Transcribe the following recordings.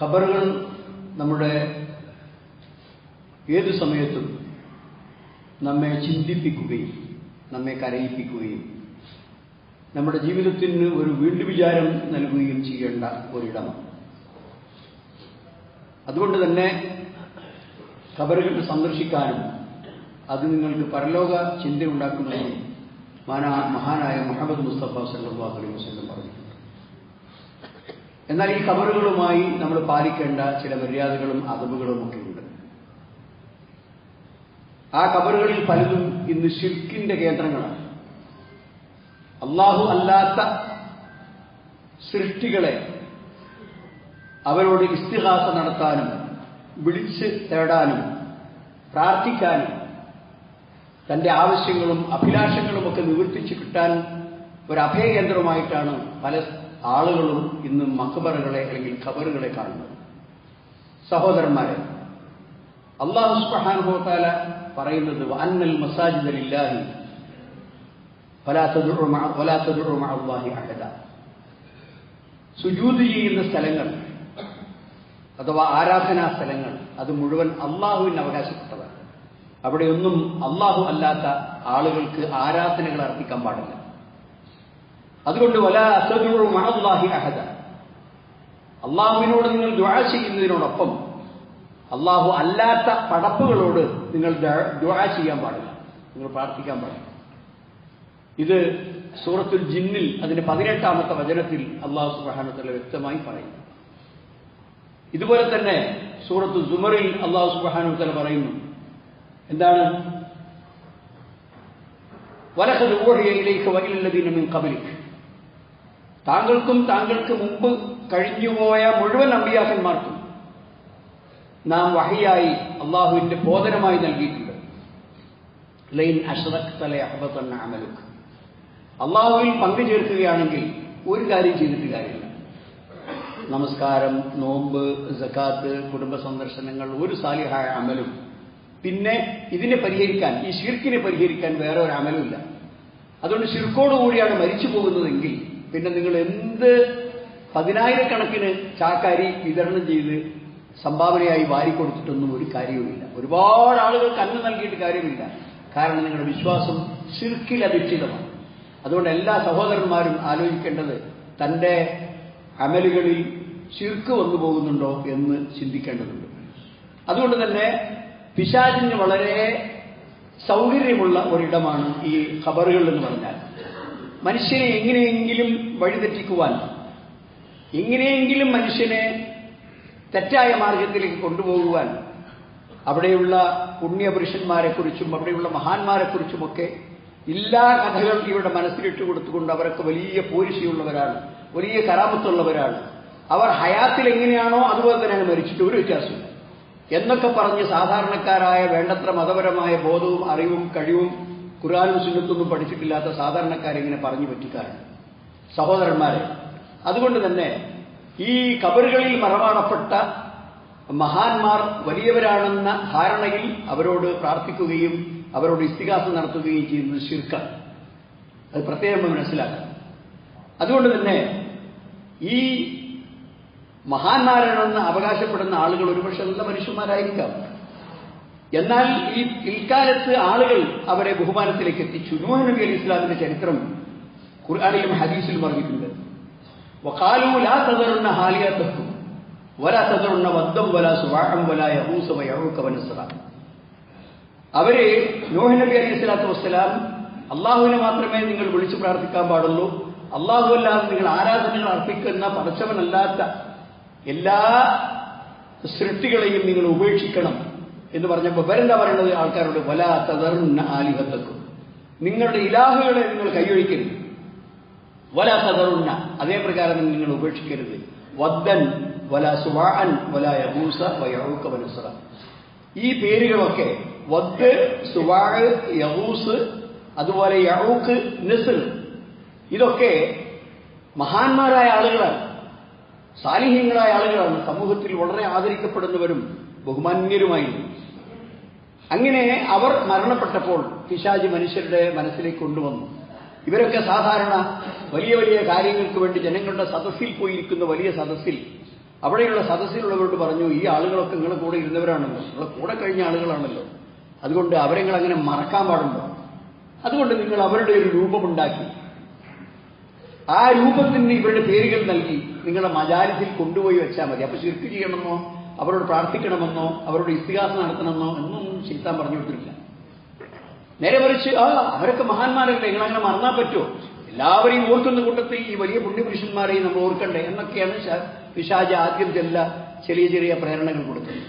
ഖബറുകൾ നമ്മുടെ ഏതു സമയത്തും നമ്മെ ചിന്തിപ്പിക്കുകയും നമ്മെ കരയിപ്പിക്കുകയും നമ്മുടെ ജീവിതത്തിന് ഒരു വീണ്ടു വിചാരം നൽകുകയും ചെയ്യേണ്ട ഒരിടമാണ്. അതുകൊണ്ട് തന്നെ ഖബറുകൾ സന്ദർശിക്കാനും അത് നിങ്ങൾക്ക് പരലോക ചിന്തയുണ്ടാക്കുമെന്നും മാനാ മഹാനായ മുഹമ്മദ് മുസ്തഫ സല്ലാഹു അലൈഹി വസ്ലം പറഞ്ഞിട്ടുണ്ട് എന്നാൽ ഈ കബറുകളുമായി നമ്മൾ പാലിക്കേണ്ട ചില മര്യാദകളും അതവുകളും ഒക്കെ ഉണ്ട് ആ കബറുകളിൽ പലതും ഇന്ന് ഷിർക്കിന്റെ കേന്ദ്രങ്ങളാണ്. അള്ളാഹു അല്ലാത്ത സൃഷ്ടികളെ അവരോട് ഇസ്തിഹാസ നടത്താനും വിളിച്ച് തേടാനും പ്രാർത്ഥിക്കാനും തന്റെ ആവശ്യങ്ങളും അഭിലാഷങ്ങളും ഒക്കെ നിവർത്തിച്ച് കിട്ടാൻ ഒരു അഭയകേന്ദ്രമായിട്ടാണ് പല ആളുകളും ഇന്ന് മക്ബറുകളെ അല്ലെങ്കിൽ ഖബറുകളെ കാണുന്നത് സഹോദരന്മാരെ അള്ളാഹു സുബ്ഹാനഹുവതാല പറയുന്നത് അന്നൽ മസാജിദ് ലില്ലാഹി ഫലാ തദ്ഉ മഅ വലാ തദ്ഉ മഅ അഹദ. സുജൂദ് ചെയ്യുന്ന സ്ഥലങ്ങൾ അഥവാ ആരാധനാ സ്ഥലങ്ങൾ അത് മുഴുവൻ അള്ളാഹുവിന് അവകാശപ്പെട്ടതാണ്. അവിടെയൊന്നും അള്ളാഹു അല്ലാത്ത ആളുകൾക്ക് ആരാധനകൾ അർപ്പിക്കാൻ പാടില്ല. അതുകൊണ്ട് വല അസദുറു അഹദ. അള്ളാഹുവിനോട് നിങ്ങൾ ദുആ ചെയ്യുന്നതിനോടൊപ്പം അള്ളാഹു അല്ലാത്ത പടപ്പുകളോട് നിങ്ങൾ ദുആ ചെയ്യാൻ പാടില്ല. നിങ്ങൾ പ്രാർത്ഥിക്കാൻ പാടില്ല. ഇത് സൂറത്തുൽ ജിന്നിൽ അതിന്റെ പതിനെട്ടാമത്തെ വചനത്തിൽ അള്ളാഹു സുബാനത്തല്ല വ്യക്തമായി പറയുന്നു. ഇതുപോലെ തന്നെ സൂറത്ത് സുമറിൽ അള്ളാഹു സുബാനുത്തല പറയുന്നു. എന്താണ്? വലഹദ് ഊഴിയയിലേക്ക് വകിലല്ലതീനമിൻ കബലിക്ക് താങ്കൾക്കും താങ്കൾക്ക് മുമ്പ് കഴിഞ്ഞുപോയ മുഴുവൻ അമ്പിയാക്കന്മാർക്കും നാം വഹിയായി അള്ളാഹുവിന്റെ ബോധനമായി നൽകിയിട്ടുണ്ട്. തല അള്ളാഹുവിൽ പങ്കു ചേർക്കുകയാണെങ്കിൽ ഒരു കാര്യം ചെയ്തിട്ട് കാര്യമില്ല. നമസ്കാരം നോമ്പ് ജക്കാത്ത് കുടുംബ സന്ദർശനങ്ങൾ ഒരു സാലിഹായ അമലും. പിന്നെ ഇതിനെ പരിഹരിക്കാൻ ഈ ഷിർക്കിനെ പരിഹരിക്കാൻ വേറെ ഒരു അമലുമില്ല. അതുകൊണ്ട് ഷിർക്കോടുകൂടിയാണ് മരിച്ചു പോകുന്നതെങ്കിൽ പിന്നെ നിങ്ങൾ എന്ത് പതിനായിരക്കണക്കിന് ചാക്കാരി വിതരണം ചെയ്ത് സംഭാവനയായി വാരിക്കൊടുത്തിട്ടൊന്നും ഒരു കാര്യവുമില്ല. ഒരുപാട് ആളുകൾക്ക് അന്ന് നൽകിയിട്ട് കാര്യമില്ല. കാരണം നിങ്ങളുടെ വിശ്വാസം സിർക്കിൽ അധിഷ്ഠിതമാണ്. അതുകൊണ്ട് എല്ലാ സഹോദരന്മാരും ആലോചിക്കേണ്ടത് തന്റെ അമലുകളിൽ ചിർക്ക് വന്നു പോകുന്നുണ്ടോ എന്ന് ചിന്തിക്കേണ്ടതുണ്ട്. അതുകൊണ്ട് തന്നെ പിശാചിന് വളരെ സൗകര്യമുള്ള ഒരിടമാണ് ഈ ഖബറുകൾ എന്ന് പറഞ്ഞാൽ. മനുഷ്യനെ എങ്ങനെയെങ്കിലും വഴിതെറ്റിക്കുവാൻ എങ്ങനെയെങ്കിലും മനുഷ്യനെ തെറ്റായ മാർഗത്തിലേക്ക് കൊണ്ടുപോകുവാൻ അവിടെയുള്ള പുണ്യപുരുഷന്മാരെക്കുറിച്ചും അവിടെയുള്ള മഹാന്മാരെക്കുറിച്ചുമൊക്കെ എല്ലാ കഥകൾ ഇവിടെ മനസ്സിലിട്ട് കൊടുത്തുകൊണ്ട് അവരൊക്കെ വലിയ പോരിശയുള്ളവരാണ് വലിയ കരാമത്തുള്ളവരാണ്. അവർ ഹയാത്തിൽ എങ്ങനെയാണോ അതുപോലെ തന്നെയാണ് മരിച്ചിട്ട് ഒരു വ്യത്യാസമില്ല എന്നൊക്കെ പറഞ്ഞ് സാധാരണക്കാരായ വേണ്ടത്ര മതപരമായ ബോധവും അറിവും കഴിവും ഖുർആാനും സുന്നത്തൊന്നും പഠിച്ചിട്ടില്ലാത്ത സാധാരണക്കാരെങ്ങനെ പറഞ്ഞു പറ്റിക്കാറുണ്ട്. സഹോദരന്മാരെ അതുകൊണ്ട് തന്നെ ഈ കബറുകളിൽ മറവാണപ്പെട്ട മഹാന്മാർ വലിയവരാണെന്ന ധാരണയിൽ അവരോട് പ്രാർത്ഥിക്കുകയും അവരോട് ഇസ്തികാസം നടത്തുകയും ചെയ്യുന്നത് ശിർക്കാണ്. അത് പ്രത്യേകം മനസ്സിലാക്കാം. അതുകൊണ്ട് തന്നെ ഈ മഹാന്മാരാണെന്ന് അവകാശപ്പെടുന്ന ആളുകൾ ഒരുപക്ഷെ നല്ല മനുഷ്യന്മാരായിരിക്കാം. എന്നാൽ ഈ പിൽക്കാലത്ത് ആളുകൾ അവരെ ബഹുമാനത്തിലേക്ക് എത്തിച്ചു. നൂഹ് നബി അലി ഇസ്ലാമിന്റെ ചരിത്രം ഖുർആാനിലും ഹദീസിലും പറഞ്ഞിട്ടുണ്ട്. وقالوا ലാ تذرن ഹാലിയത്തക്കും ولا تذرن വദ്ദം ولا സുവാഹം ولا യഹൂസ വയഹൂക വനസ്ര അവർ നോഹ് നബി വസ്സലാം അള്ളാഹുവിനെ മാത്രമേ നിങ്ങൾ വിളിച്ചു പ്രാർത്ഥിക്കാൻ പാടുള്ളൂ. അള്ളാഹു അല്ലാതെ നിങ്ങൾ ആരാധനകൾ അർപ്പിക്കുന്ന പടച്ചവനല്ലാത്ത എല്ലാ സൃഷ്ടികളെയും നിങ്ങൾ ഉപേക്ഷിക്കണം. എന്ന് പറഞ്ഞപ്പോൾ ഇവരെന്താ പറയുന്നത് ആൾക്കാരോട് വല തതറുന്ന ആലിഹത്തക്കും. നിങ്ങളുടെ ഇലാഹുകളെ നിങ്ങൾ കൈയൊഴിക്കരുത്. വല തതറുന്ന അതേ പ്രകാരം നിങ്ങൾ ഉപേക്ഷിക്കരുത്. വദ്ദൻ വല സുവാൻ വല യഹൂസ വയൂക്ക വനുസറ ഈ പേരുകളൊക്കെ വദ് സുവാ യഹൂസ് അതുപോലെ യഹൂക്ക് നസർ ഇതൊക്കെ മഹാന്മാരായ ആളുകളാണ്. സാലിഹ്യങ്ങളായ ആളുകളാണ്. സമൂഹത്തിൽ വളരെ ആദരിക്കപ്പെടുന്നവരും ബഹുമാന്യരുമായിരുന്നു അങ്ങനെ അവർ മരണപ്പെട്ടപ്പോൾ പിശാജി മനുഷ്യരുടെ മനസ്സിലേക്ക് കൊണ്ടുവന്നു. ഇവരൊക്കെ സാധാരണ വലിയ വലിയ കാര്യങ്ങൾക്ക് വേണ്ടി ജനങ്ങളുടെ സദസ്സിൽ പോയിരിക്കുന്ന വലിയ സദസ്സിൽ. അവിടെയുള്ള സദസ്സിലുള്ളവരോട് പറഞ്ഞു ഈ ആളുകളൊക്കെ നിങ്ങളെ കൂടെ ഇരുന്നവരാണല്ലോ. നിങ്ങളെ കൂടെ കഴിഞ്ഞ ആളുകളാണല്ലോ. അതുകൊണ്ട് അവരെ നിങ്ങൾ അങ്ങനെ മറക്കാൻ പാടുണ്ടോ? അതുകൊണ്ട് നിങ്ങൾ അവരുടെ ഒരു രൂപമുണ്ടാക്കി. ആ രൂപത്തിന് ഇവരുടെ പേരുകൾ നൽകി. നിങ്ങളുടെ മജാലിസിൽ കൊണ്ടുപോയി വെച്ചാൽ മതി. അപ്പൊ ശിർക്ക് ചെയ്യണമെന്നോ അവരോട് പ്രാർത്ഥിക്കണമെന്നോ അവരോട് ഇസ്തിഹാസം നടത്തണമെന്നോ എന്നൊന്നും ചെയ്താൻ പറഞ്ഞു കൊടുത്തിട്ടില്ല. നേരെ മറിച്ച് ആ അവരൊക്കെ മഹാന്മാരല്ലേ നിങ്ങളങ്ങനെ മറന്നാൻ പറ്റുമോ? എല്ലാവരെയും ഓർക്കുന്ന കൂട്ടത്തിൽ ഈ വലിയ പുണ്യപുരുഷന്മാരെയും നമ്മൾ ഓർക്കണ്ടേ? എന്നൊക്കെയാണ് പിശാജ് ആദ്യം ചെല്ല ചെറിയ ചെറിയ പ്രേരണകൾ കൊടുക്കുന്നത്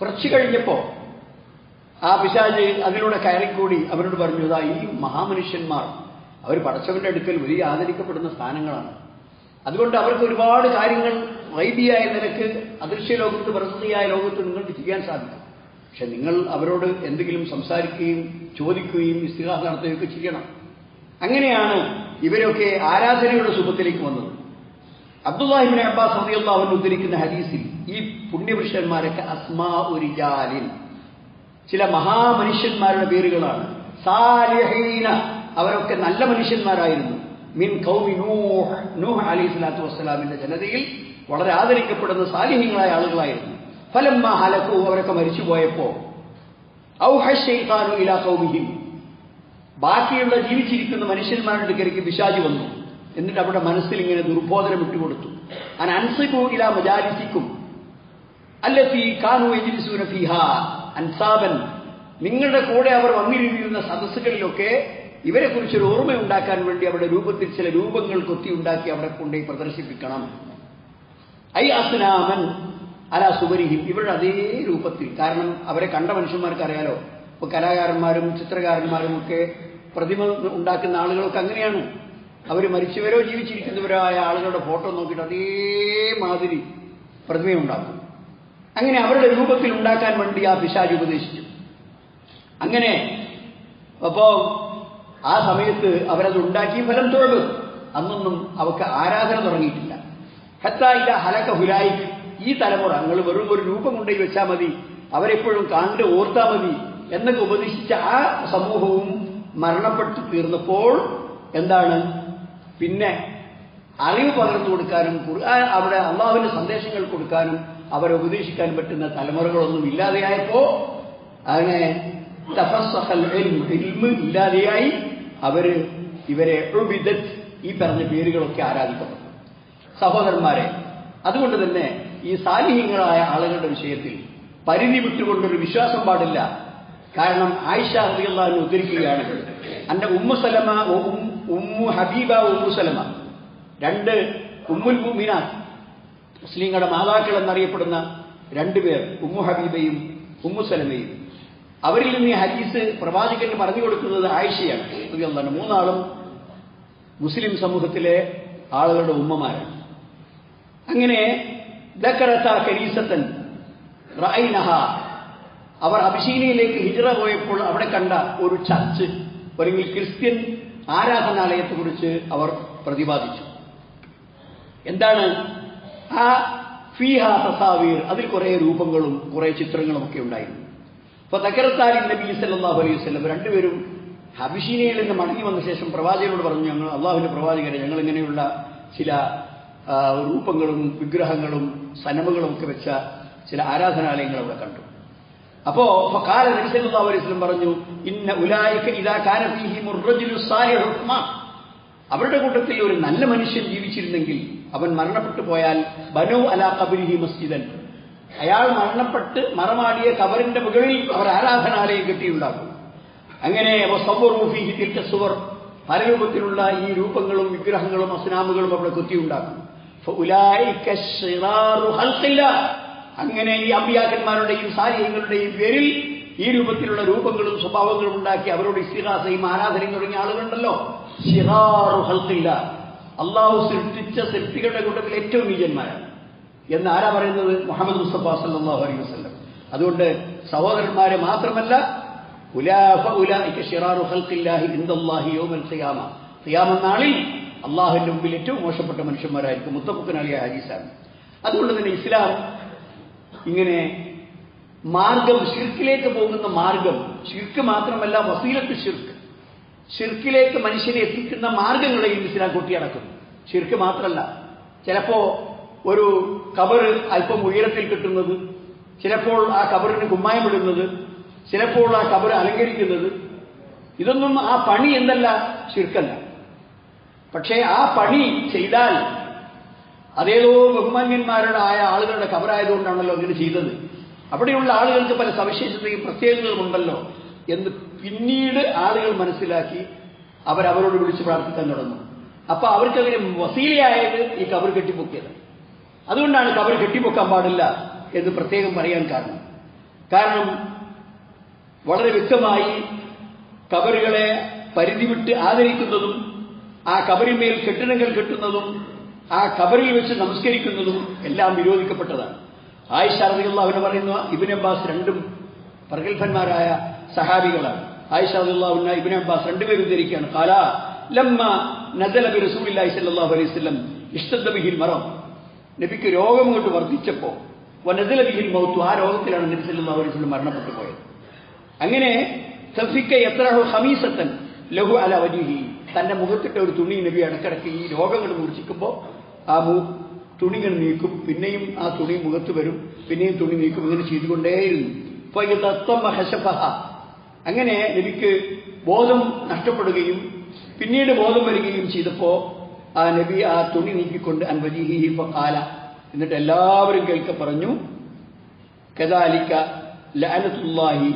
കുറച്ചു കഴിഞ്ഞപ്പോ ആ പിശാജ് അതിലൂടെ കയറിക്കൂടി അവരോട് പറഞ്ഞു ഇതാ ഈ മഹാമനുഷ്യന്മാർ അവർ പടച്ചവന്റെ അടുക്കൽ വലിയ ആദരിക്കപ്പെടുന്ന സ്ഥാനങ്ങളാണ്. അതുകൊണ്ട് അവർക്ക് ഒരുപാട് കാര്യങ്ങൾ വൈദ്യായ നിനക്ക് അദൃശ്യ ലോകത്ത് പ്രകൃതിയായ ലോകത്ത് നിങ്ങൾക്ക് ചെയ്യാൻ സാധിക്കും. പക്ഷെ നിങ്ങൾ അവരോട് എന്തെങ്കിലും സംസാരിക്കുകയും ചോദിക്കുകയും ഇസ്തിഹാസ നടത്തുകയൊക്കെ ചെയ്യണം. അങ്ങനെയാണ് ഇവരൊക്കെ ആരാധനയുടെ സുഖത്തിലേക്ക് വന്നത്. അബ്ദുല്ലാഹിബിൻ അബ്ബാസ് റളിയല്ലാഹു അവൻ ഉദ്ധരിക്കുന്ന ഹദീസിൽ ഈ പുണ്യപുരുഷന്മാരൊക്കെ അസ്മാ ഉരിജാലിൻ ചില മഹാമനുഷ്യന്മാരുടെ പേരുകളാണ്. സാലിഹീന അവരൊക്കെ നല്ല മനുഷ്യന്മാരായിരുന്നു. മിൻ കൗമി നൂഹ് നൂഹ് അലി സ്വലാത്തു വസ്സലാമിന്റെ ജനതയിൽ വളരെ ആദരിക്കപ്പെടുന്ന സാലിഹ്യങ്ങളായ ആളുകളായിരുന്നു. ഫലമ്മ ഹലക്കു അവരൊക്കെ മരിച്ചു പോയപ്പോ ഔഹു ഇലാ കൗമിഹിം ബാക്കിയുള്ള ജീവിച്ചിരിക്കുന്ന മനുഷ്യന്മാരുടെ കരയ്ക്ക് പിശാജ് വന്നു. എന്നിട്ട് അവരുടെ മനസ്സിൽ ഇങ്ങനെ ദുർബോധനം ഇട്ടുകൊടുത്തു. അൻ അൻസിഖു ഇലാ മജാലിസിക്കും അല്ലത്തി കാനു യജ്ലിസൂന ഫിഹ. അൻസാബൻ നിങ്ങളുടെ കൂടെ അവർ വന്നിരുന്ന സദസ്സുകളിലൊക്കെ ഇവരെക്കുറിച്ചൊരു ഓർമ്മയുണ്ടാക്കാൻ വേണ്ടി അവരുടെ രൂപത്തിൽ ചില രൂപങ്ങൾ കൊത്തിയുണ്ടാക്കി അവരെ കൊണ്ടുപോയി പ്രദർശിപ്പിക്കണം. ഐ അസ്നാമൻ അല സുബരിഹിം. ഇവരുടെ അതേ രൂപത്തിൽ. കാരണം അവരെ കണ്ട മനുഷ്യന്മാർക്ക് അറിയാലോ ഇപ്പൊ കലാകാരന്മാരും ചിത്രകാരന്മാരും ഒക്കെ പ്രതിമ ഉണ്ടാക്കുന്ന ആളുകളൊക്കെ അങ്ങനെയാണ്. അവർ മരിച്ചവരോ ജീവിച്ചിരിക്കുന്നവരോ ആയ ആളുകളുടെ ഫോട്ടോ നോക്കിയിട്ട് അതേമാതിരി പ്രതിമയുണ്ടാക്കും അങ്ങനെ അവരുടെ രൂപത്തിൽ ഉണ്ടാക്കാൻ വേണ്ടി ആ പിശാജ് ഉപദേശിച്ചു. അങ്ങനെ അപ്പോ ആ സമയത്ത് അവരത് ഉണ്ടാക്കി ഫലം തൊഴു അന്നൊന്നും അവക്ക് ആരാധന തുടങ്ങിയിട്ടില്ല. ഹത്തായില്ല ഹലക്ക ഹുലായി ഈ തലമുറ നിങ്ങൾ വെറും ഒരു രൂപം കൊണ്ടേ വെച്ചാൽ മതി. അവരെപ്പോഴും കണ്ട് ഓർത്താ മതി. എന്നൊക്കെ ഉപദേശിച്ച ആ സമൂഹവും മരണപ്പെട്ടു തീർന്നപ്പോൾ എന്താണ്? പിന്നെ അറിവ് പകർന്നു കൊടുക്കാനും അവിടെ അള്ളാഹുവിന്റെ സന്ദേശങ്ങൾ കൊടുക്കാനും അവരെ ഉപദേശിക്കാൻ പറ്റുന്ന തലമുറകളൊന്നും ഇല്ലാതെയായപ്പോ അങ്ങനെ ഇല്ലാതെയായി അവർ ഇവരെ ഈ പറഞ്ഞ പേരുകളൊക്കെ ആരാധിക്കപ്പെട്ടു. സഹോദരന്മാരെ അതുകൊണ്ട് തന്നെ ഈ സാലിഹ്യങ്ങളായ ആളുകളുടെ വിഷയത്തിൽ പരിധി വിട്ടുകൊണ്ടൊരു വിശ്വാസം പാടില്ല. കാരണം ആയിഷ റളിയല്ലാഹു ഉദ്ധരിക്കുകയാണ് അന്റെ Umm Salama Umm Habiba Umm Salama. രണ്ട് ഉമ്മുൽ മുഅ്മിനാത്ത് മുസ്ലിങ്ങളുടെ മാതാക്കൾ എന്നറിയപ്പെടുന്ന രണ്ടുപേർ ഉമ്മു ഹബീബയും ഉമ്മു സലമയും. അവരിൽ നിന്ന് ഈ ഹദീസ് പ്രവാചകൻ പറഞ്ഞു കൊടുക്കുന്നത് ആയിഷയാണ് മൂന്നാളും മുസ്ലിം സമൂഹത്തിലെ ആളുകളുടെ ഉമ്മമാരാണ്. അങ്ങനെ അവർ അഭിഷീനയിലേക്ക് ഹിജറ പോയപ്പോൾ അവിടെ കണ്ട ഒരു ചർച്ച് അല്ലെങ്കിൽ ക്രിസ്ത്യൻ ആരാധനാലയത്തെക്കുറിച്ച് അവർ പ്രതിപാദിച്ചു. എന്താണ്? ആ ഫീഹ തസാവീർ അതിൽ കുറെ രൂപങ്ങളും കുറെ ചിത്രങ്ങളും ഒക്കെ ഉണ്ടായിരുന്നു. അപ്പൊ തക്കരത്താലി നബി സല്ലല്ലാഹു അലൈഹി വസല്ലം രണ്ടുപേരും അഭിഷീനയിൽ നിന്ന് മടങ്ങി വന്ന ശേഷം പ്രവാചകനോട് പറഞ്ഞു ഞങ്ങൾ അള്ളാഹുവിന്റെ പ്രവാചകരെ ഞങ്ങൾ ഇങ്ങനെയുള്ള ചില രൂപങ്ങളും വിഗ്രഹങ്ങളും സനമകളും ഒക്കെ വെച്ച ചില ആരാധനാലയങ്ങൾ അവിടെ കണ്ടു. അപ്പോ കാല നബിസല്ലാ പറഞ്ഞു ഇന്ന ഉലായിക്ക് ഇതാ കാനത്തിഹിമുറുസ്മാ അവരുടെ കൂട്ടത്തിൽ ഒരു നല്ല മനുഷ്യൻ ജീവിച്ചിരുന്നെങ്കിൽ അവൻ മരണപ്പെട്ടു പോയാൽ ബനോ അലാ കബുരിഹി മസ്ജിദൻ. അയാൾ മരണപ്പെട്ട് മറമാടിയ കബറിന്റെ മുകളിൽ അവർ ആരാധനാലയം കെട്ടിയുണ്ടാക്കും. അങ്ങനെ സുവർ പല രൂപത്തിലുള്ള ഈ രൂപങ്ങളും വിഗ്രഹങ്ങളും അസ്നാമുകളും അവിടെ കുത്തിയുണ്ടാക്കും അങ്ങനെ ഈ അമ്പിയാക്കന്മാരുടെയും സാരിയങ്ങളുടെയും പേരിൽ ഈ രൂപത്തിലുള്ള രൂപങ്ങളും സ്വഭാവങ്ങളും ഉണ്ടാക്കി അവരോട് ഇസ്തിഹാസയും ആരാധനയും തുടങ്ങിയ ആളുകളുണ്ടല്ലോ. അള്ളാഹു സൃഷ്ടിച്ച സൃഷ്ടികളുടെ കൂട്ടത്തിൽ ഏറ്റവും നീചന്മാരാണ്. എന്ന് ആരാ പറയുന്നത്? മുഹമ്മദ് മുസ്തഫ സല്ലാഹു അലൈഹി വസ്ലം അതുകൊണ്ട് സഹോദരന്മാരെ മാത്രമല്ല ഉലാഫ ഉലാഹിക്ക് ഷിറാറു ഹൽക്കില്ലാഹി ഇൻദല്ലാഹി യൗമൽ സിയാമ സിയാമ നാളിൽ അള്ളാഹുവിന്റെ മുമ്പിൽ ഏറ്റവും മോശപ്പെട്ട മനുഷ്യന്മാരായിരിക്കും. മുത്തപ്പുക്കനാളിയ ഹദീസാണ് അതുകൊണ്ട് തന്നെ ഇസ്ലാം ഇങ്ങനെ മാർഗം ഷിർക്കിലേക്ക് പോകുന്ന മാർഗം ഷിർക്ക് മാത്രമല്ല വസീലത്ത് ഷിർക്ക് ഷിർക്കിലേക്ക് മനുഷ്യനെ എത്തിക്കുന്ന മാർഗങ്ങളെയും ഇസ്ലാം കൊട്ടിയടക്കുന്നു. ഷിർക്ക് മാത്രമല്ല ചിലപ്പോ ഒരു കബർ അല്പം ഉയരത്തിൽ കിട്ടുന്നത് ചിലപ്പോൾ ആ കബറിന് കുമ്മായം ഇടുന്നത് ചിലപ്പോൾ ആ കബർ അലങ്കരിക്കുന്നത് ഇതൊന്നും ആ പണി എന്തല്ല ശിർക്കല്ല. പക്ഷേ ആ പണി ചെയ്താൽ അതേതോ ആയ ആളുകളുടെ കബറായതുകൊണ്ടാണല്ലോ അങ്ങനെ ചെയ്തത്. അവിടെയുള്ള ആളുകൾക്ക് പല സവിശേഷതയും പ്രത്യേകതകളും ഉണ്ടല്ലോ എന്ന് പിന്നീട് ആളുകൾ മനസ്സിലാക്കി അവരവരോട് വിളിച്ച് പ്രാർത്ഥിക്കാൻ തുടങ്ങും. അപ്പൊ അവർക്കതിന് വസീലയായത് ഈ കബർ കെട്ടിപ്പൊക്കിയത്. അതുകൊണ്ടാണ് കബർ കെട്ടിപ്പൊക്കാൻ പാടില്ല എന്ന് പ്രത്യേകം പറയാൻ കാരണം. കാരണം വളരെ വ്യക്തമായി കബറുകളെ പരിധി വിട്ട് ആദരിക്കുന്നതും ആ കബറിന്മേൽ കെട്ടിടങ്ങൾ കെട്ടുന്നതും ആ കബറിൽ വെച്ച് നമസ്കരിക്കുന്നതും എല്ലാം വിരോധിക്കപ്പെട്ടതാണ് ആയിഷ റളിയല്ലാഹു പറയുന്ന ഇബിൻ അബ്ബാസ് രണ്ടും പ്രഗത്ഭന്മാരായ സഹാബികളാണ്. ആയിഷ റളിയല്ലാഹു ഇബിൻ അബ്ബാസ് രണ്ടുപേരും ധരിക്കുകയാണ്. കാല ലമ്മ നദലബി റസൂലില്ലാഹി സ്വല്ലല്ലാഹു അലൈഹി വസല്ലം മറം. നബിക്ക് രോഗം കൊണ്ട് വർദ്ധിച്ചപ്പോൾ വനദല ബിഹിൽ മൗത്തു ആ രോഗത്തിലാണ് നബി സല്ലല്ലാഹു അലൈഹി വസല്ലം മരണപ്പെട്ടു പോയത് അങ്ങനെ സഫിക്ക എത്ര ഹമീസത്തൻ ലഹു അല വജീഹി തന്റെ മുഖത്തിട്ട ഒരു തുണി നബി ഇടക്കിടക്ക് ഈ രോഗങ്ങൾ മൂർച്ഛിക്കുമ്പോൾ ആ തുണികൾ നീക്കും. പിന്നെയും ആ തുണി മുഖത്ത് വരും. പിന്നെയും തുണി നീക്കും. ഇങ്ങനെ ചെയ്തുകൊണ്ടേയിരുന്നു. ഇപ്പൊ ഇത് തത്വം അങ്ങനെ നബിക്ക് ബോധം നഷ്ടപ്പെടുകയും പിന്നീട് ബോധം വരികയും ചെയ്തപ്പോ ആ നബി ആ തുണി നീക്കിക്കൊണ്ട് അൻവജീഹി കാല എന്നിട്ട് എല്ലാവരും കേൾക്ക പറഞ്ഞു കദാലിക്ക ലഅനത്തുല്ലാഹി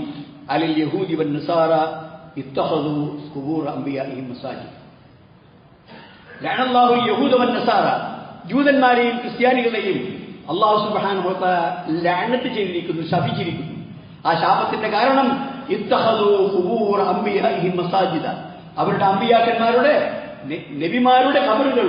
അലിൽ യഹൂദി വൻ നസാറ ഇത്തഹദു കുബൂർ അമ്പിയ ഈ മസാജി ലാണല്ലാഹു യഹൂദവൻ നസാറ. ജൂതന്മാരെയും ക്രിസ്ത്യാനികളെയും അള്ളാഹു തആല ലഅനത്ത് ചെയ്തിരിക്കുന്നു ശപിച്ചിരിക്കുന്നു. ആ ശാപത്തിന്റെ കാരണം ഇത്തഹു കുബൂർ അമ്പിയ ഈ മസാജിദ. അവരുടെ അമ്പിയാക്കന്മാരുടെ നബിമാരുടെ കബറുകൾ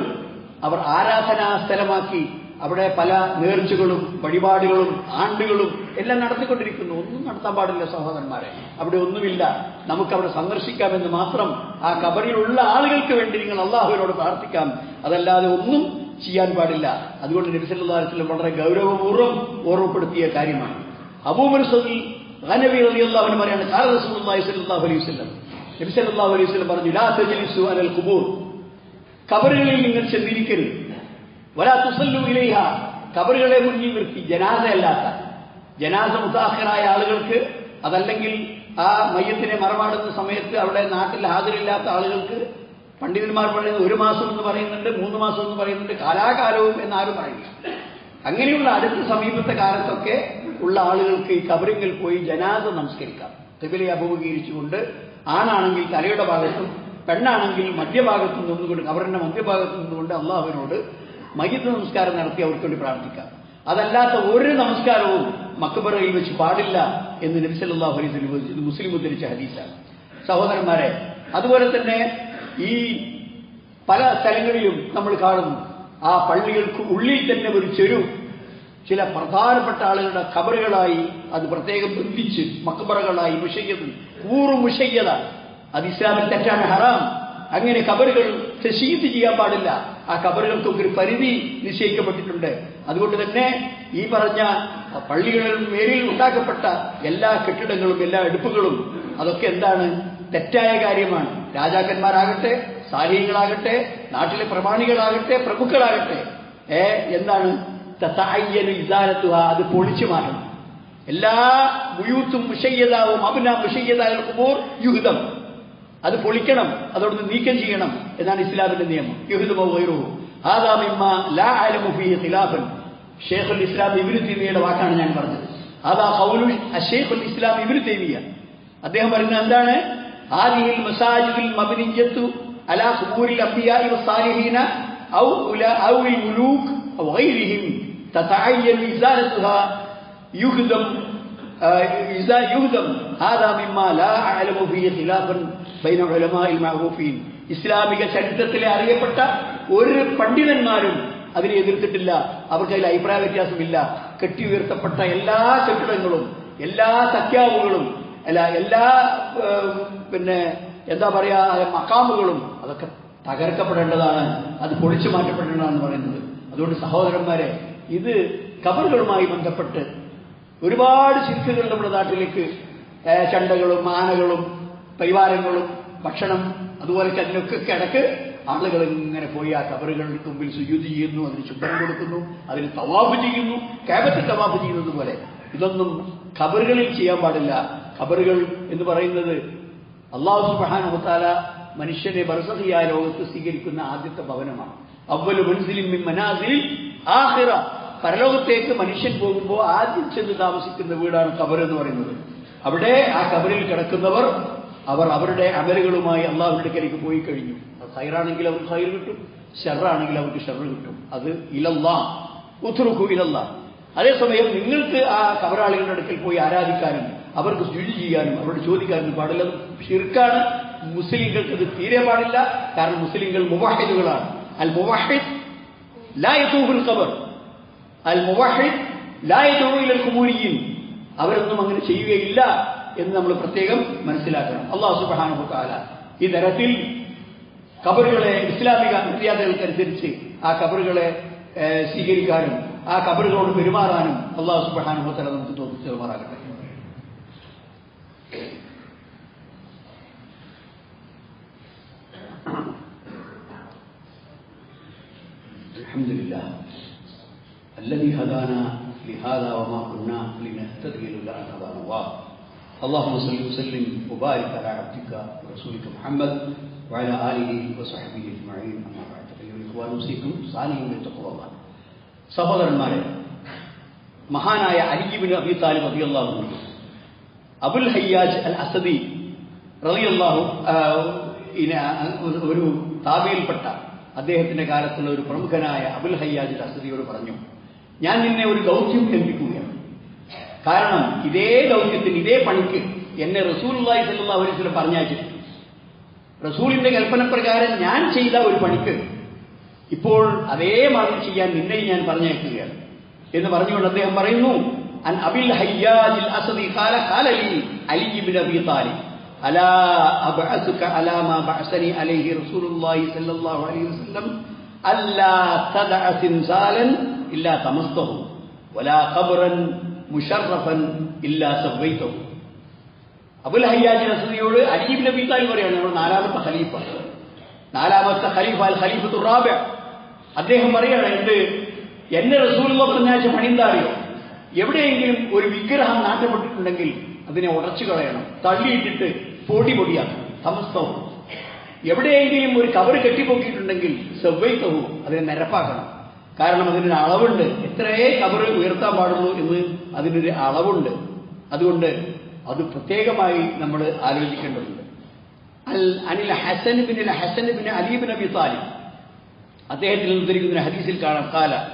അവർ ആരാധനാ സ്ഥലമാക്കി അവിടെ പല നേർച്ചകളും വഴിപാടുകളും ആണ്ടുകളും എല്ലാം നടത്തിക്കൊണ്ടിരിക്കുന്നു. ഒന്നും നടത്താൻ പാടില്ല സഹോദരന്മാരെ. അവിടെ ഒന്നുമില്ല. നമുക്ക് അവിടെ സന്ദർശിക്കാമെന്ന് മാത്രം ആ കബറിലുള്ള ആളുകൾക്ക് വേണ്ടി നിങ്ങൾ അള്ളാഹുവിനോട് പ്രാർത്ഥിക്കാം. അതല്ലാതെ ഒന്നും ചെയ്യാൻ പാടില്ല. അതുകൊണ്ട് നബിസല്ലാസ്ലം വളരെ ഗൗരവപൂർവം ഓർമ്മപ്പെടുത്തിയ കാര്യമാണ്. അബൂമർസദിൽ ഗനബി റളിയല്ലാഹു പറയാണ് കാല സ്വല്ലല്ലാഹു അലൈഹി അലൈഹി പറഞ്ഞു ലാ കബറുകളിൽ നിങ്ങൾ ചെന്നിരിക്കരുത്. വലാ തുസല്ലു ഇലൈഹ. കബറുകളെ മുന്നിൽ നിർത്തി. ജനാസയല്ലാത്ത. ജനാസ മുതാഖിറായ ആളുകൾക്ക് അതല്ലെങ്കിൽ ആ മയ്യത്തിനെ മറവാടുന്ന സമയത്ത് അവിടെ നാട്ടിൽ ഹാജരില്ലാത്ത ആളുകൾക്ക് പണ്ഡിതന്മാർ പറയുന്നത് ഒരു മാസം എന്ന് പറയുന്നുണ്ട് മൂന്ന് മാസം എന്ന് പറയുന്നുണ്ട് കാലാകാലവും എന്നാരും പറയില്ല അങ്ങനെയുള്ള അടുത്ത സമീപത്തെ കാലത്തൊക്കെ ഉള്ള ആളുകൾക്ക് ഈ കബറിങ്ങിൽ പോയി ജനാദ നമസ്കരിക്കാം. തിബിലെ അഭിമുഖീകരിച്ചുകൊണ്ട് ആണാണെങ്കിൽ തലയുടെ ഭാഗത്തും പെണ്ണാണെങ്കിൽ മധ്യഭാഗത്തും നിന്നുകൊണ്ട് കബറിന്റെ മധ്യഭാഗത്ത് നിന്നുകൊണ്ട് അള്ളാഹുവിനോട് മയ്യത്ത് നമസ്കാരം നടത്തി അവർക്ക് വേണ്ടി പ്രാർത്ഥിക്കാം. അതല്ലാത്ത ഒരു നമസ്കാരവും മക്കബറയിൽ വെച്ച് പാടില്ല എന്ന് നബിസല്ലാഹു അലൈഹി വസല്ലം മുസ്ലിം ഉദ്ധരിച്ച ഹദീസാണ്. സഹോദരന്മാരെ അതുപോലെ തന്നെ ഈ പല സ്ഥലങ്ങളിലും നമ്മൾ കാണുന്നു. ആ പള്ളികൾക്ക് ഉള്ളിൽ തന്നെ ഒരു ചെരു. ചില പ്രധാനപ്പെട്ട ആളുകളുടെ ഖബറുകളായി അത് പ്രത്യേകം ബന്ധിച്ച് മക്കബറകളായി മുഷയ്യത് കൂറു മുഷയ്യത അത് ഇസ്ലാമിൽ തെറ്റാണ് ഹറാം. അങ്ങനെ കബറുകൾ തശീത്ത് ചെയ്യാൻ പാടില്ല. ആ കബറുകൾക്കൊക്കെ ഒരു പരിധി നിശ്ചയിക്കപ്പെട്ടിട്ടുണ്ട്. അതുകൊണ്ട് തന്നെ ഈ പറഞ്ഞ പള്ളികളിലും മേലിൽ ഉണ്ടാക്കപ്പെട്ട എല്ലാ കെട്ടിടങ്ങളും എല്ലാ എടുപ്പുകളും അതൊക്കെ എന്താണ്? തെറ്റായ കാര്യമാണ്. രാജാക്കന്മാരാകട്ടെ സാലിഹ്യങ്ങളാകട്ടെ നാട്ടിലെ പ്രമാണികളാകട്ടെ പ്രമുഖരാകട്ടെ ഏ എന്താണ്? ഇസാലത്തുക അത് പൊളിച്ചു മാറ്റണം. എല്ലാ മുയൂത്തും മുഷയ്യതാവും അബിന മുഷയ്യതായ യുഹിതം അത് പൊളിക്കണം അതോടൊന്ന് നീക്കം ചെയ്യണം എന്നാണ് ഇസ്ലാമിന്റെ നിയമം യുഹിതമോ വൈറു ആദാമിമ്മ ലാ അലമു ഫീ ഖിലാഫൻ ഷേഖുൽ ഇസ്ലാം ഇബ്നു തൈമിയയുടെ വാക്കാണ് ഞാൻ പറഞ്ഞത് അതാ ഖൗലു ഷേഖുൽ ഇസ്ലാം ഇബ്നു തൈമിയ അദ്ദേഹം പറയുന്നത് എന്താണ് ആദിഹിൽ മസാജിദിൽ മബ്നിയത്തു അലാ ഖുബൂരിൽ അംബിയാഇ വസ്സാലിഹീന ഔ ഉല ഔ അൽ മുലൂക്ക് ഔ ഗൈരിഹിം തതഅയ്യൻ ഇസാലത്തുഹാ യുഹ്ദം إذا يهدم هذا مما لا أعلم فيه خلافا ബൈന ഇസ്ലാമിക ചരിത്രത്തിലെ അറിയപ്പെട്ട ഒരു പണ്ഡിതന്മാരും അതിനെ എതിർത്തിട്ടില്ല. അവർക്ക് അതിൽ അഭിപ്രായ വ്യത്യാസമില്ല. കെട്ടിയുയർത്തപ്പെട്ട എല്ലാ കെട്ടിടങ്ങളും എല്ലാ സഖ്യാവുകളും അല്ല എല്ലാ പിന്നെ എന്താ പറയാ മക്കാമുകളും അതൊക്കെ തകർക്കപ്പെടേണ്ടതാണ്. അത് പൊളിച്ചു മാറ്റപ്പെടേണ്ടതാണ് പറയുന്നത്. അതുകൊണ്ട് സഹോദരന്മാരെ ഇത് കബറുകളുമായി ബന്ധപ്പെട്ട് ഒരുപാട് ശിൽക്കുകൾ നമ്മുടെ നാട്ടിലേക്ക് ചണ്ടകളും ആനകളും പരിവാരങ്ങളും ഭക്ഷണം അതുപോലെ അതിനൊക്കെ കിടക്ക് ആളുകൾ ഇങ്ങനെ പോയി ആ കബറുകളുടെ മുമ്പിൽ സുജൂതി ചെയ്യുന്നു അതിന് ശുഭ്രം കൊടുക്കുന്നു അതിന് തവാഫ് ചെയ്യുന്നു കേബറ്റ് തവാഫ് ചെയ്യുന്നത് പോലെ. ഇതൊന്നും കബറുകളിൽ ചെയ്യാൻ പാടില്ല. ഖബറുകൾ എന്ന് പറയുന്നത് അള്ളാഹു സുബാനുഹത്താല മനുഷ്യനെ ബർസഹിയായ ലോകത്ത് സ്വീകരിക്കുന്ന ആദ്യത്തെ ഭവനമാണ്. അവൽ മൻസിലിൻ മനാസിൽ ആഹിറ പരലോകത്തേക്ക് മനുഷ്യൻ പോകുമ്പോൾ ആദ്യം ചെന്ന് താമസിക്കുന്ന വീടാണ് കബർ എന്ന് പറയുന്നത്. അവിടെ ആ കബറിൽ കിടക്കുന്നവർ അവർ അവരുടെ അമലുകളുമായി അള്ളാഹുവിന്റെ അടുക്കലേക്ക് പോയി കഴിഞ്ഞു. അത് ഹൈറാണെങ്കിൽ അവർക്ക് ഹൈർ കിട്ടും ഷെറാണെങ്കിൽ അവർക്ക് ഷെർ കിട്ടും. അത് ഇലല്ലാ ഉത്തുറുക്കു ഇലല്ലാ. അതേസമയം നിങ്ങൾക്ക് ആ കബറാളികളുടെ അടുക്കൽ പോയി ആരാധിക്കാനും അവർക്ക് സ്ഥിതി ചെയ്യാനും അവരോട് ചോദിക്കാനും പാടില്ല. ഷിർക്കാണ് മുസ്ലിങ്ങൾക്ക് ഇത് തീരെ പാടില്ല. കാരണം മുസ്ലിങ്ങൾ മുവാഹിദുകളാണ്. അൽ മുവാഹിദ് ലാ യതൂഫുൽ ഖബർ അൽ മുവാഹിദ് ലാ യദഉ ഇലൽ ഖുബൂരിയീൻ അവരൊന്നും അങ്ങനെ ചെയ്യുകയില്ല. എന്ന് നമ്മൾ പ്രത്യേകം മനസ്സിലാക്കണം അള്ളാഹു സുബ്ഹാനഹു വതആല ഈ തരത്തിൽ കബറുകളെ ഇസ്ലാമിക മര്യാദകൾക്കനുസരിച്ച് ആ കബറുകളെ ഏഹ്, സ്വീകരിക്കാനും ആ കബറുകളോട് പെരുമാറാനും അള്ളാഹു സുബ്ഹാനഹു വതആല നമുക്ക് തോന്നിച്ചു പെരുമാറാകട്ടെ الحمد لله الذي هدانا لهذا وما كنا لنهتدي لولا ان هدانا الله اللهم صل وسلم وبارك على عبدك ورسولك محمد وعلى اله وصحبه اجمعين اما بعد ايها الاخوان اوصيكم صالحين بتقوى الله സഹോദരന്മാരെ മഹാനായ അലിബിൻ അബി താലിബ് റളിയല്ലാഹു അൻഹു അബുൽ ഹയ്യാജ് അൽ അസദി റളിയല്ലാഹു ആ, ഇന- ഒരു- ഒരു താബിയിൽപ്പെട്ട അദ്ദേഹത്തിന്റെ കാലത്തുള്ള ഒരു പ്രമുഖനായ അബുൽ ഹയ്യാജ് അൽ അസദിയോട് പറഞ്ഞു ഞാൻ നിന്നെ ഒരു ദൗത്യം ഏൽപ്പിക്കുകയാണ് കാരണം ഇതേ ദൗത്യത്തിന് ഇതേ പണിക്ക് എന്നെ റസൂലുള്ളാഹി സ്വല്ലല്ലാഹു അലൈഹി വസല്ലം പറഞ്ഞയച്ചു. റസൂലിന്റെ കൽപ്പന പ്രകാരം ഞാൻ ചെയ്ത ഒരു പണിക്ക് ഇപ്പോൾ അതേമാതിരി ചെയ്യാൻ നിന്നെ ഞാൻ പറഞ്ഞയക്കുകയാണ്. എന്ന് പറഞ്ഞുകൊണ്ട് അദ്ദേഹം പറയുന്നു അൻ അബിൽ ഹയ്യാജിൽ അസദി അലി ഇബ്നു അലാ അലൈഹി റസൂലുള്ളാഹി സ്വല്ലല്ലാഹു അലൈഹി വസല്ലം അല്ലാ ഇല്ലാ തമസ്തഹു. വലാ മുശറഫൻ ഇല്ലാ സവൈതഹു അബുൽ ഹയ്യാജ് റസൂദിയോട് അലീബ് നബി താലിബ് പറയാണ് നമ്മൾ നാലാമത്തെ ഖലീഫ. നാലാമത്തെ ഖലീഫ അൽ ഖലീഫ് തുറാബ അദ്ദേഹം പറയാണ് എന്ത്? എന്നെ റസൂലുള്ള പറഞ്ഞാച്ച പണിന്താറിയോ എവിടെയെങ്കിലും ഒരു വിഗ്രഹം നാട്ടപ്പെട്ടിട്ടുണ്ടെങ്കിൽ അതിനെ ഉടച്ചു കളയണം തള്ളിയിട്ടിട്ട് പൊടി പൊടിയാക്കണം സമസ്തവും എവിടെയെങ്കിലും ഒരു കവർ കെട്ടിപ്പൊക്കിയിട്ടുണ്ടെങ്കിൽ സെവ്വൈത്തവും അതിനെ നിരപ്പാക്കണം. കാരണം അതിനൊരു അളവുണ്ട്. എത്രയേ കവർ ഉയർത്താൻ പാടുള്ളൂ എന്ന് അതിനൊരു അളവുണ്ട്. അതുകൊണ്ട് അത് പ്രത്യേകമായി നമ്മൾ ആലോചിക്കേണ്ടതുണ്ട്. അൽ Anil Hasan bin Hasan bin Ali bin Abi Talib. അദ്ദേഹത്തിൽ ഉദ്ധരിക്കുന്ന ഹദീസിൽ കാണാം. കാല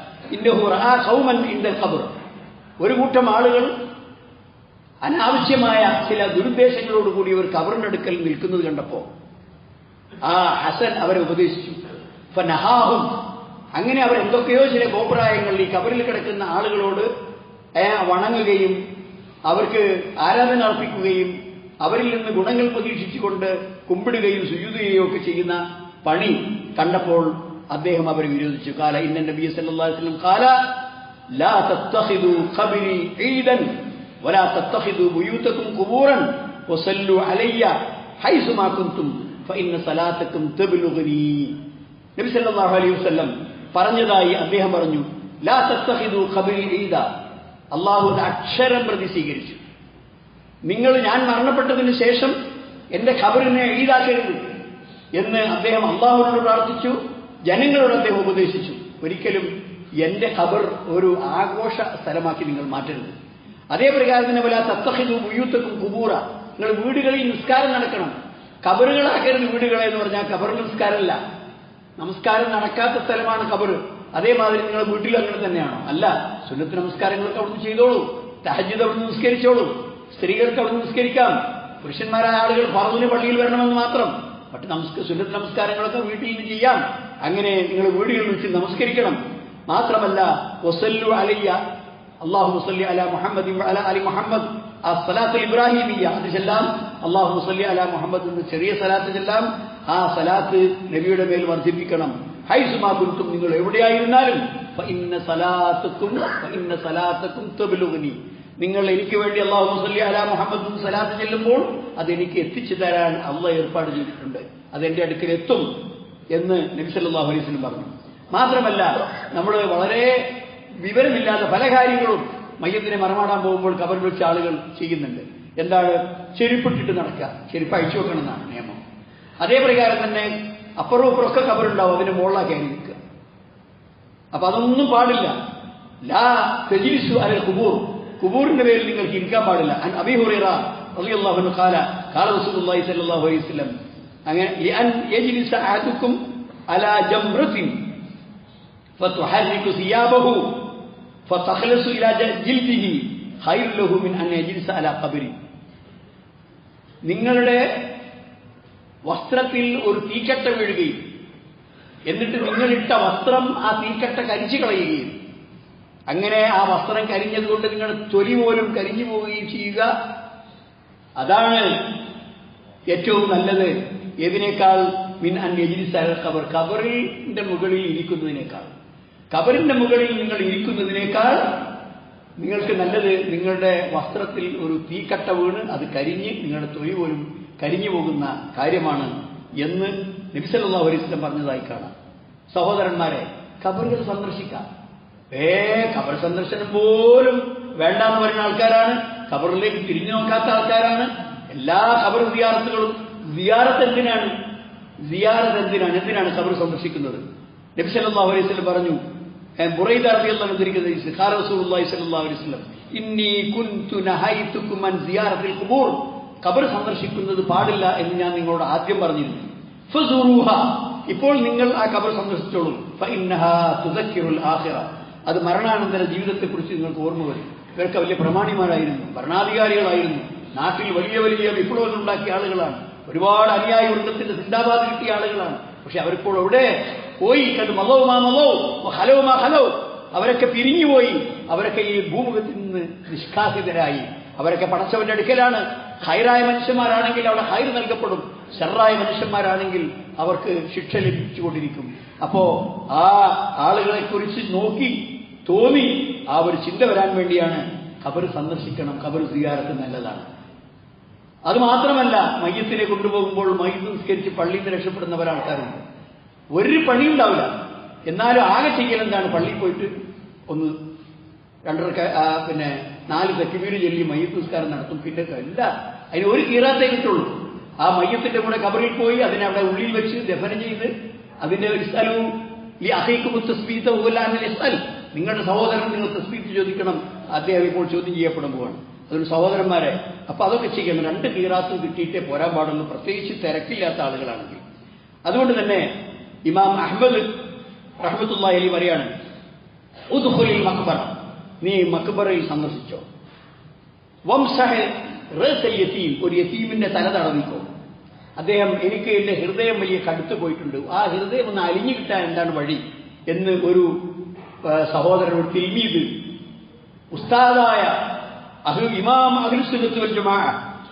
റആ ഖൗമൻ ഇൻദൽ ഖബർ. ഒരു കൂട്ടം ആളുകൾ അനാവശ്യമായ ചില ദുരുദ്ദേശങ്ങളോടുകൂടി ഒരു കബറിന്റെ അടുക്കൽ നിൽക്കുന്നത് കണ്ടപ്പോ ആ ഹസൻ അവരെ ഉപദേശിച്ചു. ഫനഹാഹും. അങ്ങനെ അവർ എന്തൊക്കെയോ ചില കോപ്രായങ്ങളിൽ ഈ കബറിൽ കിടക്കുന്ന ആളുകളോട് വണങ്ങുകയും അവർക്ക് ആരാധന അർപ്പിക്കുകയും അവരിൽ നിന്ന് ഗുണങ്ങൾ പ്രതീക്ഷിച്ചുകൊണ്ട് കുമ്പിടുകയും സുയുതുകയും ഒക്കെ ചെയ്യുന്ന പണി കണ്ടപ്പോൾ അദ്ദേഹം അവരെ വിരോധിച്ചു. കാല ഇന്ന നബി അലൈഹി കാല ലാ തത്തഹിദു ഖബരി ഈദൻ വലാ തത്തഖിദു ബുയൂതകും ഖുബൂറൻ വസല്ലു അലയ്യ ഹൈസു മാ കുൻതും ഫഇന്ന സലാത്തക്കും തബ്ലുഗനി. നബി സല്ലല്ലാഹു അലൈഹി വസല്ലം പറഞ്ഞതായി അദ്ദേഹം പറഞ്ഞു ലാ തത്തഹിദു ഖബരി ഈദ അള്ളാഹു ഒരു അക്ഷരം പ്രതി സ്വീകരിച്ചു. നിങ്ങൾ ഞാൻ മരണപ്പെട്ടതിന് ശേഷം എന്റെ ഖബറിനെ ഈടാക്കരുത് എന്ന് അദ്ദേഹം അള്ളാഹുവിനോട് പ്രാർത്ഥിച്ചു ജനങ്ങളോട് അദ്ദേഹം ഉപദേശിച്ചു. ഒരിക്കലും എന്റെ ഖബർ ഒരു ആഘോഷ സ്ഥലമാക്കി നിങ്ങൾ മാറ്റരുത്. അതേ പ്രകാരത്തിന് പോലെ തത്തഹിദു ബുയൂത്തക്കും കുബൂറ നിങ്ങൾ വീടുകളിൽ നിസ്കാരം നടക്കണം. കബറുകളാക്കരുത് വീടുകളെ എന്ന് പറഞ്ഞാൽ കബർ നിസ്കാരമല്ല. നമസ്കാരം നടക്കാത്ത സ്ഥലമാണ് കബർ അതേമാതിരി നിങ്ങൾ വീട്ടിൽ അങ്ങനെ തന്നെയാണോ? അല്ല സുന്നത്ത് നമസ്കാരങ്ങളൊക്കെ അവിടുന്ന് ചെയ്തോളൂ. തഹജിദ് അവിടുന്ന് നിസ്കരിച്ചോളൂ. സ്ത്രീകൾക്ക് അവിടുന്ന് നിസ്കരിക്കാം. പുരുഷന്മാരായ ആളുകൾ പറഞ്ഞു പള്ളിയിൽ വരണമെന്ന് മാത്രം. മറ്റ് നമസ്ക സുന്നത്ത് നമസ്കാരങ്ങളൊക്കെ വീട്ടിൽ നിന്ന് ചെയ്യാം. അങ്ങനെ നിങ്ങൾ വീടുകളിൽ വെച്ച് നമസ്കരിക്കണം. മാത്രമല്ല വസല്ലു അലയ്യ അള്ളാഹു മുസല്ലി അല മുഹമ്മദ് അല അലി മുഹമ്മദ്. ആ സലാത്ത് ഇബ്രാഹിമിയ അത് ചെല്ലാം അള്ളാഹു മുസല്ലി അല മുഹമ്മദ് എന്ന് ചെറിയ സലാത്ത് ചെല്ലാം ആ സലാത്ത് നബിയുടെ മേൽ വർദ്ധിപ്പിക്കണം. ഹൈസുമാ കുൽത്തും നിങ്ങൾ എവിടെയായിരുന്നാലും ഇന്ന സലാത്തക്കും ഇന്ന സലാത്തക്കും തബ്ലുഗ്നി. നിങ്ങൾ എനിക്ക് വേണ്ടി അള്ളാഹു മുസല്ലി അല മുഹമ്മദ് സലാത്ത് ചെല്ലുമ്പോൾ അതെനിക്ക് എത്തിച്ചു തരാൻ അള്ള ഏർപ്പാട് ചെയ്തിട്ടുണ്ട്. അതെന്റെ അടുക്കൽ എത്തും എന്ന് നബിസല്ലാഹു അലൈഹി പറഞ്ഞു. മാത്രമല്ല നമ്മൾ വളരെ വിവരമില്ലാത്ത പല കാര്യങ്ങളും മയ്യത്തിനെ മറമാടാൻ പോകുമ്പോൾ കബർ വെച്ച ആളുകൾ ചെയ്യുന്നുണ്ട്. എന്താണ്? ചെരുപ്പിട്ടിട്ട് നടക്കുക. ചെരുപ്പ് അഴിച്ചു വെക്കണം എന്നാണ് നിയമം. അതേ പ്രകാരം തന്നെ അപ്പുറവും ഇപ്പുറമൊക്കെ കബറുണ്ടാവും അതിന്റെ മുകളിലാക്കി കയറി നിൽക്കുക അപ്പൊ അതൊന്നും പാടില്ല. ലാ തെജിലിസു അലൽ കുബൂർ കുബൂറിന്റെ പേരിൽ നിങ്ങൾക്ക് ഇരിക്കാൻ പാടില്ല. ഹുറൈറ റളിയല്ലാഹു ഖാല ഖാല റസൂലുള്ളാഹി സ്വല്ലല്ലാഹു അലൈഹി വസല്ലം. അങ്ങനെ അല സിയാബഹു മിൻ അൻ അല ഖബരി. നിങ്ങളുടെ വസ്ത്രത്തിൽ ഒരു തീക്കട്ട വീഴുകയും എന്നിട്ട് നിങ്ങളിട്ട വസ്ത്രം ആ തീക്കട്ട കരിച്ചു കളയുകയും അങ്ങനെ ആ വസ്ത്രം കരിഞ്ഞതുകൊണ്ട് നിങ്ങൾ തൊലി പോലും കരിഞ്ഞു പോവുകയും ചെയ്യുക. അതാണ് ഏറ്റവും നല്ലത്. ഏതിനേക്കാൾ? മിൻ അൻ യജിരിസാൽ ഖബർ. ഖബറിന്റെ മുകളിൽ ഇരിക്കുന്നതിനേക്കാൾ. ഖബറിന്റെ മുകളിൽ നിങ്ങൾ ഇരിക്കുന്നതിനേക്കാൾ നിങ്ങൾക്ക് നല്ലത് നിങ്ങളുടെ വസ്ത്രത്തിൽ ഒരു തീക്കട്ട വീണ് അത് കരിഞ്ഞ് നിങ്ങളുടെ തൊലി പോലും കരിഞ്ഞു പോകുന്ന കാര്യമാണ് എന്ന് നബിസല്ലാ അലൈസ്ലം പറഞ്ഞതായി കാണാം. സഹോദരന്മാരെ കബറുകൾ സന്ദർശിക്കാം. ഏ കബർ സന്ദർശനം പോലും വേണ്ടാന്ന് പറയുന്ന ആൾക്കാരാണ്. കബറിലേക്ക് തിരിഞ്ഞു നോക്കാത്ത ആൾക്കാരാണ്. എല്ലാ കബർ സിയാറത്തുകളും സിയാറത്ത് എന്തിനാണ്? സിയാറത്ത് എന്തിനാണ്? എന്തിനാണ് കബർ സന്ദർശിക്കുന്നത്? നബി സല്ലല്ലാഹു അലൈഹി വസല്ലം പറഞ്ഞു ബുറൈദ അൻഹു ഖാല റസൂലുള്ളാഹി സ്വല്ലല്ലാഹു അലൈഹി ഇന്നി സിയാറത്തിൽ ഖുബൂർ. ഖബർ സന്ദർശിക്കുന്നത് പാടില്ല എന്ന് ഞാൻ നിങ്ങളോട് ആദ്യം പറഞ്ഞിരുന്നു. ഫസൂറുഹ ഇപ്പോൾ നിങ്ങൾ ആ ഖബർ സന്ദർശിച്ചോളൂ. തുദക്കിറുൽ ആഖിറ. അത് മരണാനന്തര ജീവിതത്തെക്കുറിച്ച് നിങ്ങൾക്ക് ഓർമ്മ വരും. ഇവരൊക്കെ വലിയ പ്രമാണിമാരായിരുന്നു ഭരണാധികാരികളായിരുന്നു. നാട്ടിൽ വലിയ വലിയ വിപ്ലവങ്ങൾ ഉണ്ടാക്കിയ ആളുകളാണ്. ഒരുപാട് അനുയായി വൃന്ദത്തിന്റെ സിന്ദാബാദ് കിട്ടിയ ആളുകളാണ്. പക്ഷെ അവരിപ്പോൾ അവിടെ പോയി. കത് മലോ മാ മലോ ഹലോ മാ ഹലോ. അവരൊക്കെ പിരിഞ്ഞുപോയി. അവരൊക്കെ ഈ ഭൂമുഖത്തിൽ നിന്ന് നിഷ്കാസിതരായി. അവരൊക്കെ പടച്ചവന്റെ അടുക്കലാണ്. ഹൈറായ മനുഷ്യന്മാരാണെങ്കിൽ അവിടെ ഹൈർ നൽകപ്പെടും. ഷെറായ മനുഷ്യന്മാരാണെങ്കിൽ അവർക്ക് ശിക്ഷ ലഭിച്ചുകൊണ്ടിരിക്കും. അപ്പോ ആ ആളുകളെ കുറിച്ച് നോക്കി തോന്നി ആ ഒരു ചിന്ത വരാൻ വേണ്ടിയാണ് ഖബർ സന്ദർശിക്കണം. ഖബർ സ്വീകാരത്തിൽ നല്ലതാണ്. അത് മാത്രമല്ല മയ്യത്തിനെ കൊണ്ടുപോകുമ്പോൾ മയ്യത്ത് നിസ്കരിച്ച് പള്ളിയിൽ നിന്ന് രക്ഷപ്പെടുന്ന ഒരാൾക്കാരുണ്ട് ഒരു പണിയുണ്ടാവില്ല. എന്നാലും ആകെ ചെയ്യൽ എന്താണ് പള്ളിയിൽ പോയിട്ട് ഒന്ന് രണ്ടര പിന്നെ നാല് തെക്കുവീട് ചൊല്ലി മയ്യത്ത് നിസ്കാരം നടത്തും. പിന്നെ അല്ല അതിന് ഒരു കീറാത്തേ കിട്ടുള്ളൂ. ആ മയ്യത്തിന്റെ കൂടെ കബറിൽ പോയി അതിനെ അവിടെ ഉള്ളിൽ വെച്ച് ദഫനം ചെയ്ത് അതിന്റെ ഒരു സ്ഥലവും ഈ അഹൈക്കും തസ്ബീത്ത ഊലാന്നിലെ സ്ഥലം നിങ്ങളുടെ സഹോദരൻ നിങ്ങൾ തസ്ബീത്ത് ചോദിക്കണം. അദ്ദേഹം ഇപ്പോൾ ചോദ്യം ചെയ്യപ്പെടുമ്പോഴാണ് അതൊരു സഹോദരന്മാരെ. അപ്പൊ അതൊക്കെ ചെയ്യണം. രണ്ട് കീറാത്തും കിട്ടിയിട്ടേ പോരാൻ പാടുള്ളൂ. പ്രത്യേകിച്ച് തിരക്കില്ലാത്ത ആളുകളാണെങ്കിൽ. അതുകൊണ്ട് തന്നെ ഇമാം അഹമ്മദ് റഹ്മത്തുള്ള അലി പറയാണ് ഉദ്ഹുലിൽ മക്ബറ നീ മക്ബറയിൽ സന്ദർശിച്ചോ. വംസഹ യത്തീം ഒരു യത്തീമിന്റെ തല തടവിക്കോ? അദ്ദേഹം എനിക്ക് എന്റെ ഹൃദയം വലിയ കടുത്തു പോയിട്ടുണ്ട്. ആ ഹൃദയം ഒന്ന് അലിഞ്ഞു കിട്ടാൻ എന്താണ് വഴി? എന്ന് ഒരു സഹോദരനോട് തിരുമീത്. ഉസ്താദായ അഹു ഇമാം ജമാഅ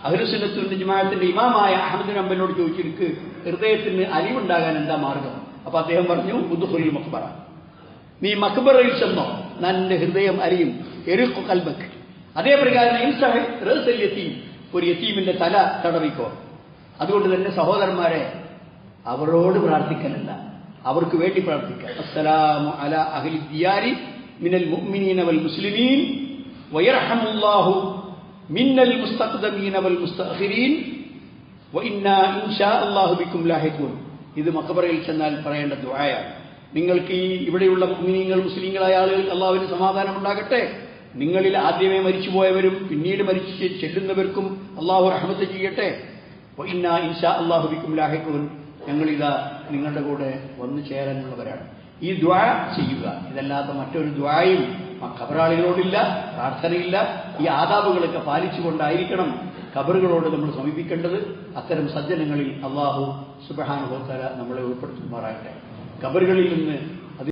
അഹ്ലുസുന്നത്ത് വൽ ജമാഅത്തിന്റെ ഇമാമായ അഹമ്മദ് അമ്പനോട് ചോദിച്ചിരിക്ക് ഹൃദയത്തിന് അലിവുണ്ടാകാൻ എന്താ മാർഗം? അപ്പൊ അദ്ദേഹം പറഞ്ഞു ബുദ്ധുഹുൽ മക്ബറ നീ മക്ബറയിൽ ചെന്നോ നല്ല ഹൃദയം അലിയും എരുക്കു കൽബക്ക്. അതേ പ്രകാരം യത്തീം ഒരു യത്തീമിന്റെ തല തടവിക്കോ. അതുകൊണ്ട് തന്നെ സഹോദരന്മാരെ അവരോട് പ്രാർത്ഥിക്കാനല്ല അവർക്ക് വേണ്ടി പ്രാർത്ഥിക്കുക അസ്സലാമു അല അഹ്ലി ദിയാരി മിനൽ മുഅ്മിനീന വൽ മുസ്ലിമീൻ വയർഹമുല്ലാഹു മിന്നൽ മുസ്തഖ്ദമീന വൽ മുസ്തഖിരീൻ വഇന്നാ ഇൻഷാ അല്ലാഹു ബിക്കും ലാഹിഖൂൻ. ഇത് മക്കബറയിൽ ചെന്നാൽ പറയേണ്ട ദുആയാണ്. നിങ്ങൾക്ക് ഈ ഇവിടെയുള്ള മുഅ്മിനീങ്ങൾ മുസ്ലിങ്ങളായ ആളുകൾ അള്ളാഹുവിന് സമാധാനം ഉണ്ടാകട്ടെ? നിങ്ങളിൽ ആദ്യമേ മരിച്ചുപോയവരും പിന്നീട് മരിച്ചു ചെല്ലുന്നവർക്കും അള്ളാഹു റഹ്മത്ത് ചെയ്യട്ടെ. ഇന്ന ഇൻഷാ അള്ളാഹു ബിക്കും ലാഹിഖൂൻ. ഞങ്ങളിതാ നിങ്ങളുടെ കൂടെ വന്നു ചേരാനുള്ളവരാണ്. ഈ ദ്വാ ചെയ്യുക. ഇതല്ലാത്ത മറ്റൊരു ദ്വായും ഖബറാളികളോടില്ല പ്രാർത്ഥനയില്ല. ഈ ആദാബുകളൊക്കെ പാലിച്ചുകൊണ്ടായിരിക്കണം ഖബറുകളോട് നമ്മൾ സമീപിക്കേണ്ടത്. അത്തരം സജ്ജനങ്ങളിൽ അള്ളാഹു സുബഹാനുഭവത്തര നമ്മളെ ഉൾപ്പെടുത്തുമാറാകട്ടെ. ഖബറുകളിൽ നിന്ന്